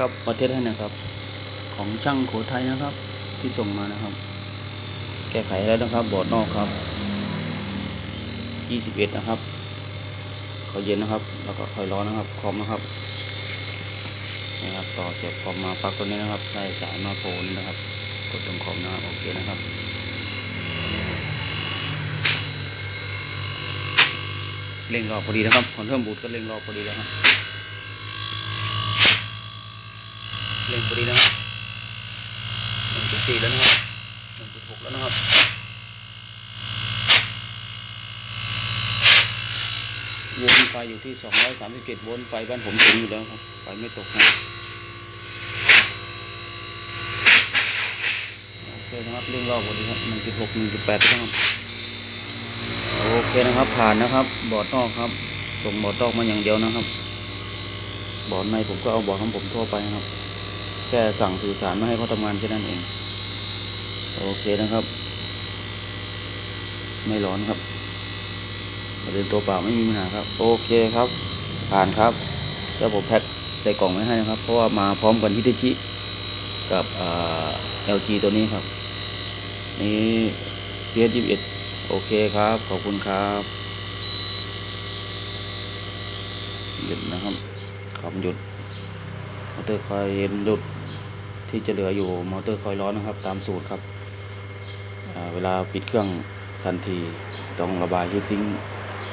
ครับประเทศให้นะครับ ของช่างโขทัยนะครับ ที่ส่งมานะครับ แก้ไขแล้วนะครับบอร์ดนอกครับ 21 นะครับเขาเย็นนะครับ แล้วก็คอยร้อนนะครับคอมนะครับนี่ครับ ต่อเสียบคอมมาปลั๊กตัวนี้นะครับได้สายมาโฟนนะครับ กดตรงคอมนะครับโอเคนะครับเร่งรอพอดีนะครับคอนเทิร์มบูทก็เร่งรอพอดีแล้วครับ พอดีนะครับหนึ่งจุดสี่แล้วนะครับหนึ่งจุดหกแล้วนะครับวนไฟอยู่ที่สองร้อยสามสิบเจ็ดโวลต์ไฟบ้านผมถึงอยู่แล้วครับไฟไม่ตกนะโอเคนะครับเรื่องรอบพอดีครับหนึ่งจุดหกหนึ่งจุดแปดนะครับโอเคนะครับ ผ่านนะครับ บอร์ดนอกครับส่งบอร์ดนอกมาอย่างเดียวนะครับบอร์ดในผมก็เอาบอร์ดของผมทั่วไปนะครับ แค่สั่งสื่อสารมาให้เขาทำงานแค่นั้นเอง โอเคนะครับ ไม่ร้อนครับประเด็นตัวเปล่าไม่มีปัญหาครับ โอเคครับ ผ่านครับแล้วผมแพ็คใส่กล่องไว้ให้นะครับ เพราะว่ามาพร้อมกันฮิตชิกับเอ่อ LG ตัวนี้ครับ นี่เ s ยี่สิบเอ็ดโอเคครับ ขอบคุณครับหยุดนะครับคำหยุด มอเตอร์คอยล์หลุดที่จะเหลืออยู่มอเตอร์คอยร้อนนะครับ ตามสูตรครับเวลาปิดเครื่องทันทีต้องระบายฮีทซิง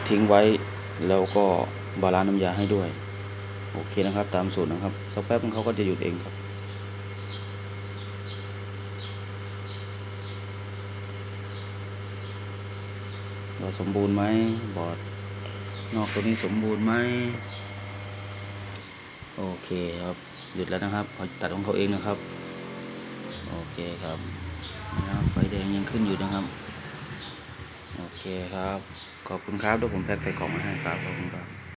ทิ้งไว้ แล้วก็บาลานซ์น้ำยาให้ด้วย โอเคนะครับ ตามสูตรนะครับสักแป๊บเขาก็จะหยุดเองครับเราสมบูรณ์ไหมบอร์ดนอกตัวนี้สมบูรณ์ไหม โอเคครับ หยุดแล้วนะครับเขาตัดของเขาเองนะครับ โอเคครับนะไฟแดงยังขึ้นอยู่นะครับ โอเคครับ ขอบคุณครับเดี๋ยวผมแพ็คใส่กล่องมาให้ครับ ขอบคุณครับ